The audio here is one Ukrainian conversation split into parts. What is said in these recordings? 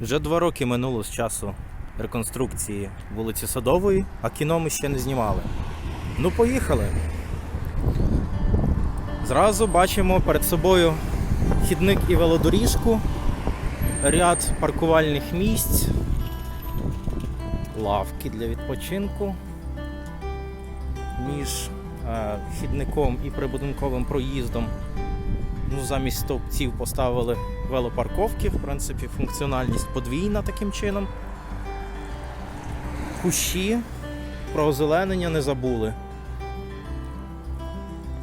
Вже два роки минуло з часу реконструкції вулиці Садової, а кіно ми ще не знімали. Ну, поїхали. Зразу бачимо перед собою хідник і велодоріжку, ряд паркувальних місць, лавки для відпочинку. Між е, хідником і прибудинковим проїздом ну, замість стовпців поставили велопарковки, в принципі, функціональність подвійна таким чином. Кущі про озеленення не забули.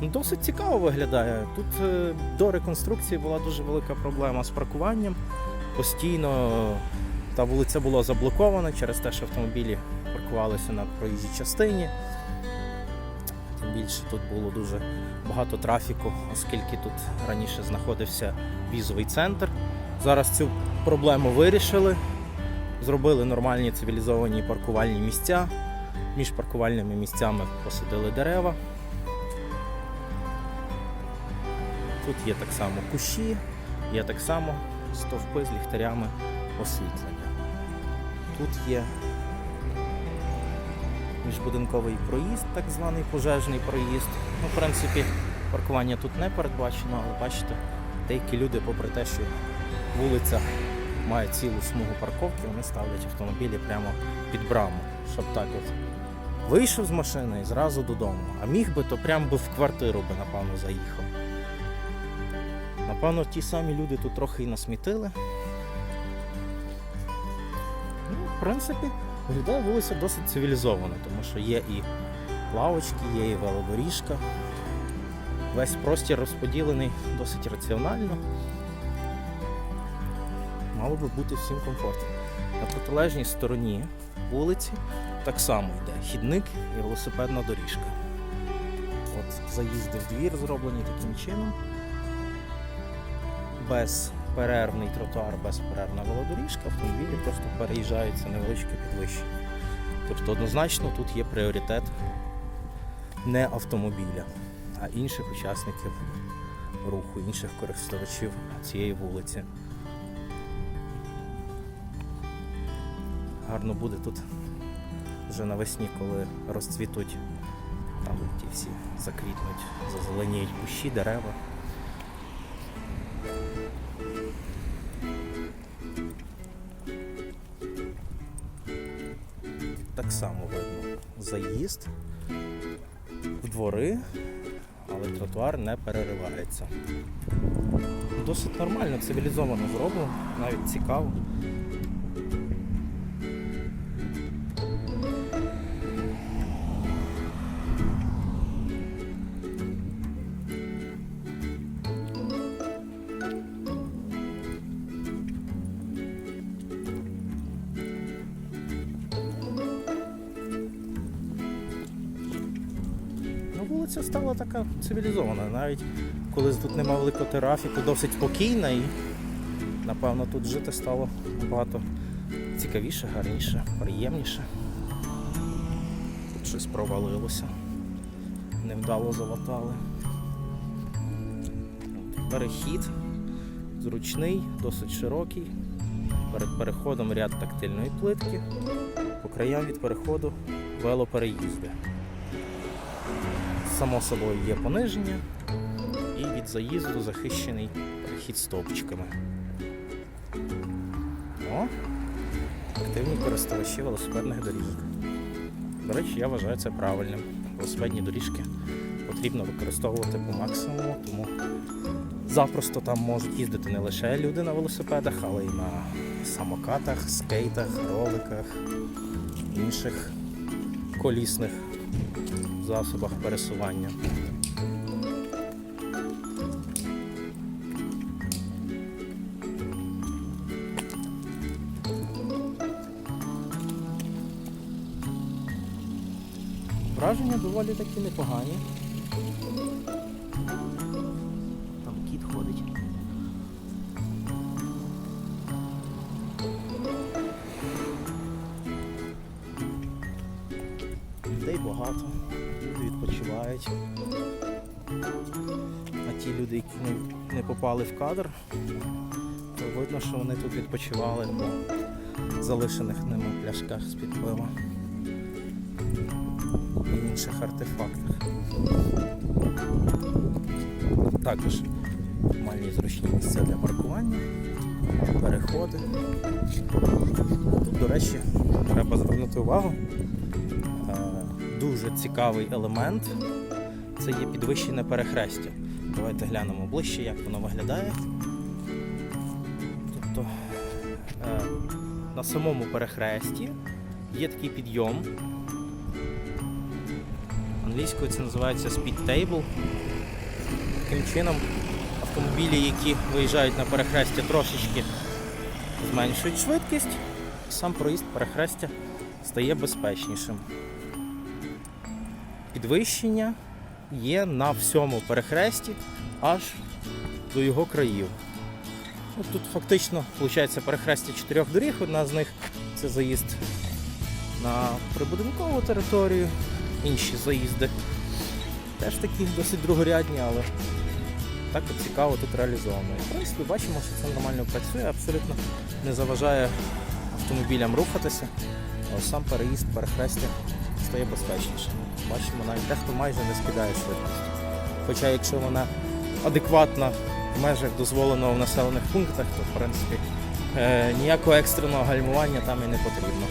Досить цікаво виглядає. Тут е, до реконструкції була дуже велика проблема з паркуванням. Постійно та вулиця була заблокована через те, що автомобілі паркувалися на проїжджій частині. Тим більше тут було дуже багато трафіку, оскільки тут раніше знаходився візовий центр. Зараз цю проблему вирішили. Зробили нормальні цивілізовані паркувальні місця. Між паркувальними місцями посадили дерева. Тут є так само кущі, є так само стовпи з ліхтарями освітлення. Тут є міжбудинковий проїзд, так званий пожежний проїзд. Ну, в принципі, паркування тут не передбачено, але бачите, деякі люди, попри те, що вулиця має цілу смугу парковки, вони ставлять автомобілі прямо під браму, щоб так от вийшов з машини і зразу додому. А міг би, то прямо би в квартиру би, напевно, заїхав. Напевно, ті самі люди тут трохи і насмітили. Ну, в принципі, виглядає вулиця досить цивілізовано, тому що є і лавочки, є і велодоріжка. Весь простір розподілений досить раціонально. Мало би бути всім комфортно. На протилежній стороні вулиці так само йде хідник і велосипедна доріжка. От заїзди в двір зроблені таким чином. Безперервний тротуар, безперервна велодоріжка, автомобілі просто переїжджаються невеличке підвищення. Тобто однозначно тут є пріоритет не автомобіля, а інших учасників руху, інших користувачів цієї вулиці. Гарно буде тут вже навесні, коли розцвітуть, там ті всі заквітнуть, зазеленіють кущі, дерева. Так само видно заїзд в двори, але тротуар не переривається. Досить нормально, цивілізовано зроблено, навіть цікаво. Вулиця стала така цивілізована, навіть коли тут нема великого трафіку, досить спокійна і напевно тут жити стало набагато цікавіше, гарніше, приємніше. Тут щось провалилося. Невдало залатали. Перехід зручний, досить широкий. Перед переходом ряд тактильної плитки. По краям від переходу велопереїзди. Само собою є пониження і від заїзду захищений перехід стовпчиками. О, активні користувачі велосипедних доріжок. До речі, я вважаю це правильним. Велосипедні доріжки потрібно використовувати по максимуму, тому запросто там можуть їздити не лише люди на велосипедах, але й на самокатах, скейтах, роликах, інших колісних засобах пересування. Враження доволі таки непогані. Люди відпочивають. А ті люди, які не, не попали в кадр, то Видно, що вони тут відпочивали на залишених ними пляшках з-під пива і інших артефактах. Також нормальні зручні місця для паркування, переходи. Тут, до речі, треба звернути увагу. Дуже цікавий елемент це є підвищене перехрестя. Давайте глянемо ближче, як воно виглядає. Тобто е, на самому перехресті є такий підйом. Англійською це називається speed table. Таким чином автомобілі, які виїжджають на перехрестя, трошечки зменшують швидкість, і сам проїзд перехрестя стає безпечнішим. Підвищення є на всьому перехресті аж до його країв. Ну, Тут фактично виходить перехрестя чотирьох доріг. Одна з них це заїзд на прибудинкову територію, інші заїзди теж такі досить другорядні, але так от цікаво тут реалізовано. І, в принципі, бачимо, що це нормально працює, абсолютно не заважає автомобілям рухатися, а сам переїзд перехрестя стає безпечнішим. Бачимо, навіть дехто майже не скидає швидкість. Хоча якщо вона адекватна в межах дозволеного в населених пунктах, то в принципі е, ніякого екстреного гальмування там і не потрібно.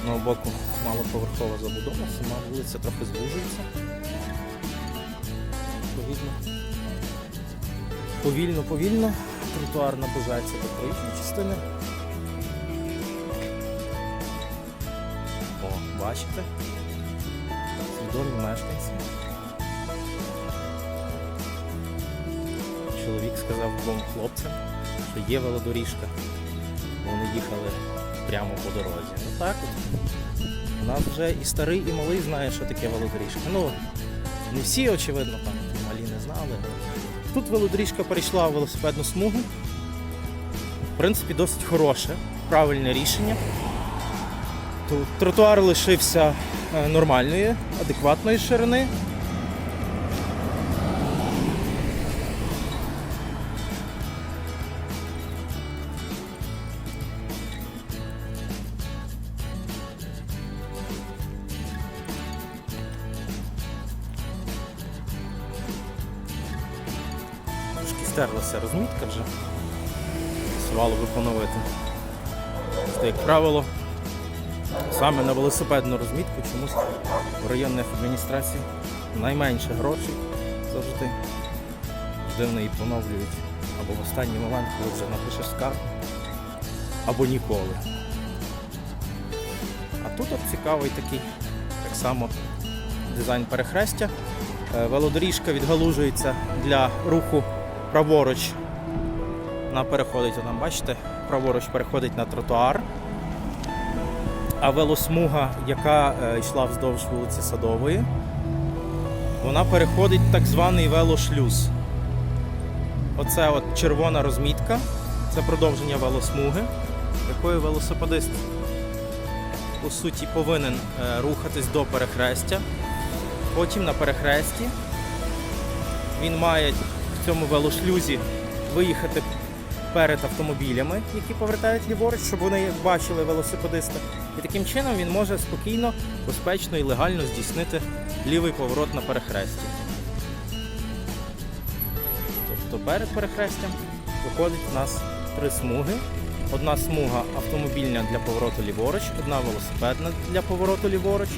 Одного боку малоповерхова забудова, сама вулиця трохи звужується. Відповідно. Повільно, повільно тротуар наближається до проїжджої частини. О, бачите? Свідомі мешканці. Чоловік сказав двом хлопцям, що є велодоріжка. Вони їхали прямо по дорозі. Ну так от. У нас вже і старий, і малий знає, що таке велодоріжка. Ну, не всі, очевидно, там Тут велодоріжка перейшла в велосипедну смугу. В принципі, досить хороше, правильне рішення. Тут тротуар лишився е, нормальної, адекватної ширини. Стерлася розмітка вже. Свало виконувати. Це, як правило, саме на велосипедну розмітку чомусь в районних адміністрацій найменше грошей завжди. Завжди вони її поновлюють. Або в останній момент, коли вже напишеш скаргу, або ніколи. А тут от цікавий такий, так само дизайн перехрестя. Е, Велодоріжка відгалужується для руху праворуч. Вона переходить, там, бачите, праворуч переходить на тротуар. А велосмуга, яка е, йшла вздовж вулиці Садової, вона переходить в так званий велошлюз. Оце от червона розмітка, це продовження велосмуги, якою велосипедист по суті повинен е, рухатись до перехрестя. Потім на перехресті він має цьому велошлюзі виїхати перед автомобілями, які повертають ліворуч, щоб вони бачили велосипедиста. І таким чином він може спокійно, безпечно і легально здійснити лівий поворот на перехресті. Тобто перед перехрестям виходить у нас три смуги. Одна смуга автомобільна для повороту ліворуч, одна велосипедна для повороту ліворуч,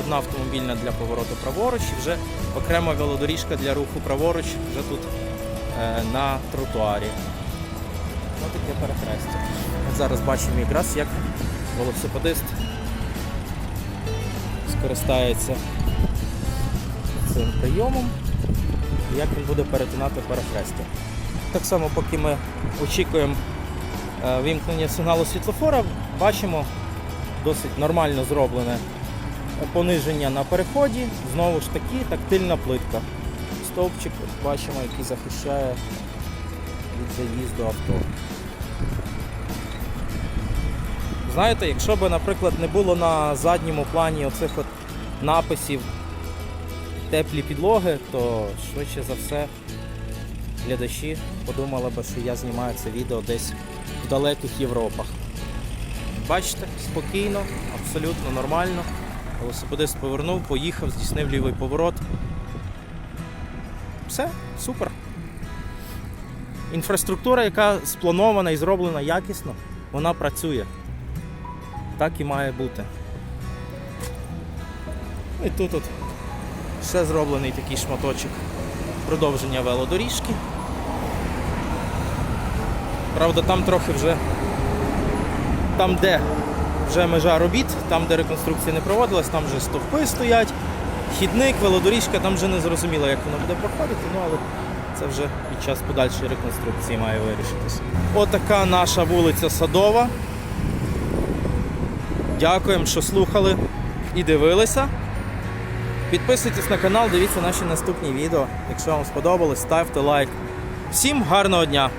одна автомобільна для повороту праворуч і вже окрема велодоріжка для руху праворуч вже тут на тротуарі. Ось таке перехрестя. Зараз бачимо якраз, як велосипедист скористається цим прийомом як він буде перетинати перехрестя. Так само, поки ми очікуємо е, вімкнення сигналу світлофора, бачимо досить нормально зроблене пониження на переході. Знову ж таки, тактильна плитка. Стовпчик бачимо, який захищає від заїзду авто. Знаєте, якщо б, наприклад, не було на задньому плані оцих от написів теплі підлоги, то швидше за все глядачі подумали би, що я знімаю це відео десь в далеких Європах. Бачите, спокійно, абсолютно нормально. Велосипедист повернув, поїхав, здійснив лівий поворот. Все, супер. Інфраструктура, яка спланована і зроблена якісно, вона працює. Так і має бути. І тут от ще зроблений такий шматочок продовження велодоріжки. Правда, там трохи вже там, де вже межа робіт, там, де реконструкція не проводилась, там вже стовпи стоять, хідник, велодоріжка, там вже не зрозуміло, як воно буде проходити, ну але це вже під час подальшої реконструкції має вирішитися. Отака наша вулиця Садова. Дякуємо, що слухали і дивилися. Підписуйтесь на канал, дивіться наші наступні відео. Якщо вам сподобалось, ставте лайк. Всім гарного дня!